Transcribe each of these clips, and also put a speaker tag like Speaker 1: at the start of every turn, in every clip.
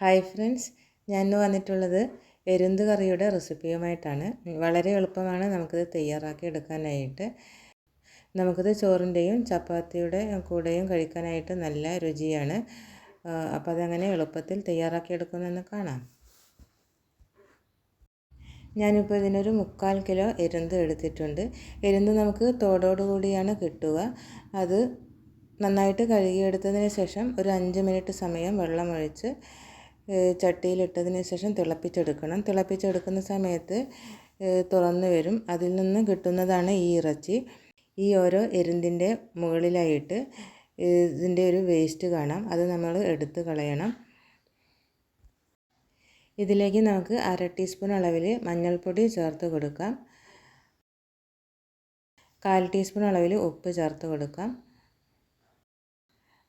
Speaker 1: Hi friends ഞാൻ ഇന്ന് വന്നിട്ടുള്ളത് എരുന്ത് കറിയുടെ റെസിപ്പിയുമായിട്ടാണ്. വളരെ എളുപ്പമാണ് നമുക്കിത് തയ്യാറാക്കി എടുക്കാനായിട്ട്. നമുക്കിത് ചോറിന്റെയും ചപ്പാത്തിയുടെ കൂടെയും കഴിക്കാനായിട്ട് നല്ല രുചിയാണ്. അപ്പോൾ അതങ്ങനെ എളുപ്പത്തിൽ തയ്യാറാക്കി എടുക്കുന്നെന്ന് കാണാം. ഞാനിപ്പോൾ ഇതിനൊരു മുക്കാൽ കിലോ എരുന്ത് എടുത്തിട്ടുണ്ട്. എരുന്ത് നമുക്ക് തോടോടുകൂടിയാണ് കിട്ടുക. അത് നന്നായിട്ട് കഴുകിയെടുത്തതിന് ശേഷം ഒരു അഞ്ച് മിനിറ്റ് സമയം വെള്ളമൊഴിച്ച് ചട്ടിയിലിട്ടതിന് ശേഷം തിളപ്പിച്ചെടുക്കണം. തിളപ്പിച്ചെടുക്കുന്ന സമയത്ത് തുറന്ന് വരും. അതിൽ നിന്ന് കിട്ടുന്നതാണ് ഈ ഇറച്ചി. ഈ ഓരോ എരുന്തിന്റെ മുകളിലായിട്ട് ഇതിന്റെ ഒരു വേസ്റ്റ് കാണാം. അത് നമ്മൾ എടുത്ത് കളയണം. ഇതിലേക്ക് നമുക്ക് അര ടീസ്പൂൺ അളവിൽ മഞ്ഞൾപ്പൊടി ചേർത്ത് കൊടുക്കാം. കാൽ ടീസ്പൂൺ അളവിൽ ഉപ്പ് ചേർത്ത് കൊടുക്കാം.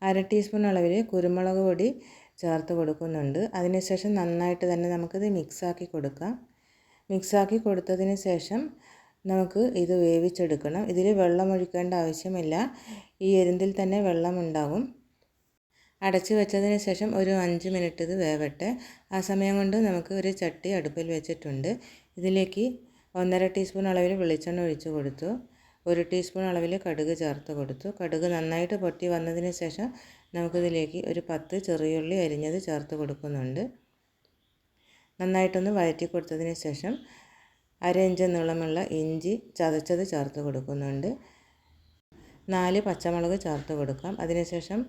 Speaker 1: അര ടീസ്പൂൺ അളവിൽ കുരുമുളക് പൊടി ചേർത്ത് കൊടുക്കുന്നുണ്ട്. അതിനുശേഷം നന്നായിട്ട് തന്നെ നമുക്കിത് മിക്സാക്കി കൊടുക്കാം. മിക്സാക്കി കൊടുത്തതിന് ശേഷം നമുക്ക് ഇത് വേവിച്ചെടുക്കണം. ഇതിൽ വെള്ളം ഒഴിക്കേണ്ട ആവശ്യമില്ല. ഈ എരുന്തിൽ തന്നെ വെള്ളമുണ്ടാകും അടച്ചു വെച്ചതിന് ശേഷം ഒരു അഞ്ച് മിനിറ്റ് ഇത് വേവട്ടെ. ആ സമയം കൊണ്ട് നമുക്ക് ഒരു ചട്ടി അടുപ്പിൽ വെച്ചിട്ടുണ്ട്. ഇതിലേക്ക് ഒന്നര ടീസ്പൂൺ അളവിൽ വെളിച്ചെണ്ണ ഒഴിച്ച് കൊടുത്തു. ഒരു ടീസ്പൂൺ അളവിൽ കടുക് ചേർത്ത് കൊടുത്തു. കടുക് നന്നായിട്ട് പൊട്ടി വന്നതിന് ശേഷം നമുക്കിതിലേക്ക് ഒരു പത്ത് ചെറിയുള്ളി അരിഞ്ഞത് ചേർത്ത് കൊടുക്കുന്നുണ്ട്. നന്നായിട്ടൊന്ന് വഴറ്റി കൊടുത്തതിന് ശേഷം അര ഇഞ്ച് നീളമുള്ള ഇഞ്ചി ചതച്ചത് ചേർത്ത് കൊടുക്കുന്നുണ്ട്. നാല് പച്ചമുളക് ചേർത്ത് കൊടുക്കാം. അതിനുശേഷം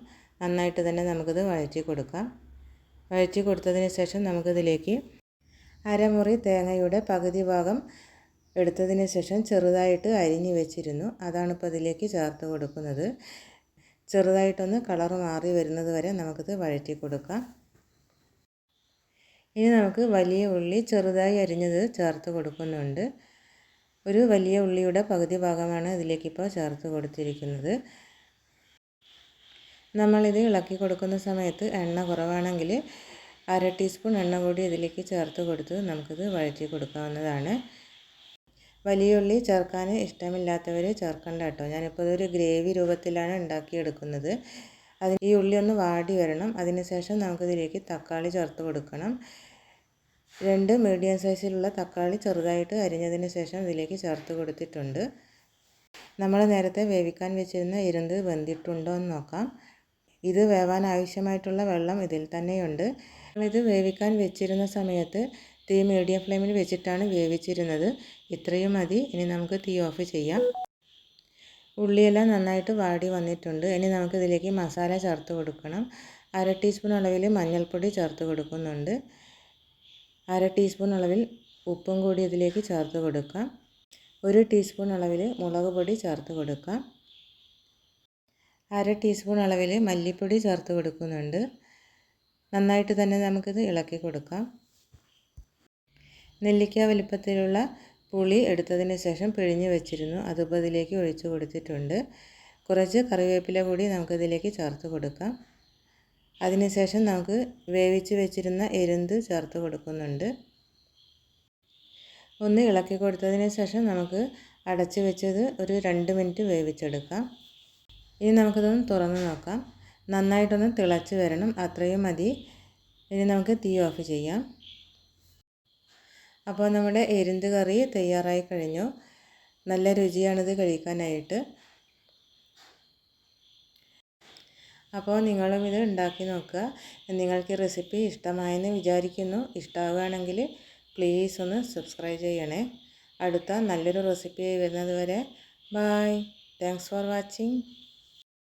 Speaker 1: നന്നായിട്ട് തന്നെ നമുക്കിത് വഴറ്റി കൊടുക്കാം. വഴറ്റി കൊടുത്തതിന് ശേഷം നമുക്കിതിലേക്ക് അരമുറി തേങ്ങയുടെ പകുതി ഭാഗം എടുത്തതിന് ശേഷം ചെറുതായിട്ട് അരിഞ്ഞ് വെച്ചിരുന്നു. അതാണ് ഇതിലേക്ക് ചേർത്ത് കൊടുക്കുന്നത്. ചെറുതായിട്ടൊന്ന് കളർ മാറി വരുന്നത് വരെ നമുക്കിത് വഴറ്റി കൊടുക്കാം. ഇനി നമുക്ക് വലിയ ഉള്ളി ചെറുതായി അരിഞ്ഞത് ചേർത്ത് കൊടുക്കുന്നുണ്ട്. ഒരു വലിയ ഉള്ളിയുടെ പകുതി ഭാഗമാണ് ഇതിലേക്കിപ്പോൾ ചേർത്ത് കൊടുത്തിരിക്കുന്നത്. നമ്മളിത് ഇളക്കി കൊടുക്കുന്ന സമയത്ത് എണ്ണ കുറവാണെങ്കിൽ അര ടീസ്പൂൺ എണ്ണ കൂടി ഇതിലേക്ക് ചേർത്ത് കൊടുത്ത് നമുക്കിത് വഴറ്റി കൊടുക്കാവുന്നതാണ്. വലിയ ഉള്ളി ചേർക്കാൻ ഇഷ്ടമില്ലാത്തവർ ചേർക്കണ്ട കേട്ടോ. ഞാനിപ്പോൾ ഇതൊരു ഗ്രേവി രൂപത്തിലാണ് ഉണ്ടാക്കിയെടുക്കുന്നത്. അതിന് ഈ ഉള്ളി ഒന്ന് വാടി വരണം. അതിനുശേഷം നമുക്കിതിലേക്ക് തക്കാളി ചേർത്ത് കൊടുക്കണം. രണ്ട് മീഡിയം സൈസിലുള്ള തക്കാളി ചെറുതായിട്ട് അരിഞ്ഞതിന് ശേഷം ഇതിലേക്ക് ചേർത്ത് കൊടുത്തിട്ടുണ്ട്. നമ്മൾ നേരത്തെ വേവിക്കാൻ വെച്ചിരുന്ന ഇരുന്ത് വെന്തിട്ടുണ്ടോ എന്ന് നോക്കാം. ഇത് വേവാൻ ആവശ്യമായിട്ടുള്ള വെള്ളം ഇതിൽ തന്നെയുണ്ട്. ഇത് വേവിക്കാൻ വെച്ചിരുന്ന സമയത്ത് തീ മീഡിയം ഫ്ലെയിമിൽ വെച്ചിട്ടാണ് വേവിച്ചിരുന്നത്. ഇത്രയും മതി. ഇനി നമുക്ക് തീ ഓഫ് ചെയ്യാം. ഉള്ളിയെല്ലാം നന്നായിട്ട് വാടി വന്നിട്ടുണ്ട്. ഇനി നമുക്കിതിലേക്ക് മസാല ചേർത്ത് കൊടുക്കണം. അര ടീസ്പൂൺ അളവിൽ മഞ്ഞൾപ്പൊടി ചേർത്ത് കൊടുക്കുന്നുണ്ട്. അര ടീസ്പൂൺ അളവിൽ ഉപ്പും കൂടി ഇതിലേക്ക് ചേർത്ത് കൊടുക്കാം. ഒരു ടീസ്പൂൺ അളവിൽ മുളക് പൊടി ചേർത്ത് കൊടുക്കാം. അര ടീസ്പൂൺ അളവിൽ മല്ലിപ്പൊടി ചേർത്ത് കൊടുക്കുന്നുണ്ട്. നന്നായിട്ട് തന്നെ നമുക്കിത് ഇളക്കി കൊടുക്കാം. നെല്ലിക്ക വലിപ്പത്തിലുള്ള പുളി എടുത്തതിന് ശേഷം പിഴിഞ്ഞ് വെച്ചിരുന്നു. അതിപ്പോൾ ഇതിലേക്ക് ഒഴിച്ചു കൊടുത്തിട്ടുണ്ട്. കുറച്ച് കറിവേപ്പില കൂടി നമുക്കിതിലേക്ക് ചേർത്ത് കൊടുക്കാം. അതിനുശേഷം നമുക്ക് വേവിച്ച് വെച്ചിരുന്ന എരുന്ത് ചേർത്ത് കൊടുക്കുന്നുണ്ട്. ഒന്ന് ഇളക്കി കൊടുത്തതിന് ശേഷം നമുക്ക് അടച്ച് വെച്ചത് ഒരു രണ്ട് മിനിറ്റ് വേവിച്ചെടുക്കാം. ഇനി നമുക്കിതൊന്ന് തുറന്ന് നോക്കാം. നന്നായിട്ടൊന്ന് തിളച്ച് വരണം. അത്രയും മതി. ഇനി നമുക്ക് തീ ഓഫ് ചെയ്യാം. അപ്പോൾ നമ്മുടെ എരുന്ത് കറി തയ്യാറായി കഴിഞ്ഞു. നല്ല രുചിയാണിത് കഴിക്കാനായിട്ട്. അപ്പോൾ നിങ്ങളും ഇത് ഉണ്ടാക്കി നോക്കുക. നിങ്ങൾക്ക് റെസിപ്പി ഇഷ്ടമായെന്ന് വിചാരിക്കുന്നു. ഇഷ്ടമാവുകയാണെങ്കിൽ പ്ലീസ് ഒന്ന് സബ്സ്ക്രൈബ് ചെയ്യണേ. അടുത്ത നല്ലൊരു റെസിപ്പി വരുന്നത് വരെ. Bye thanks for watching.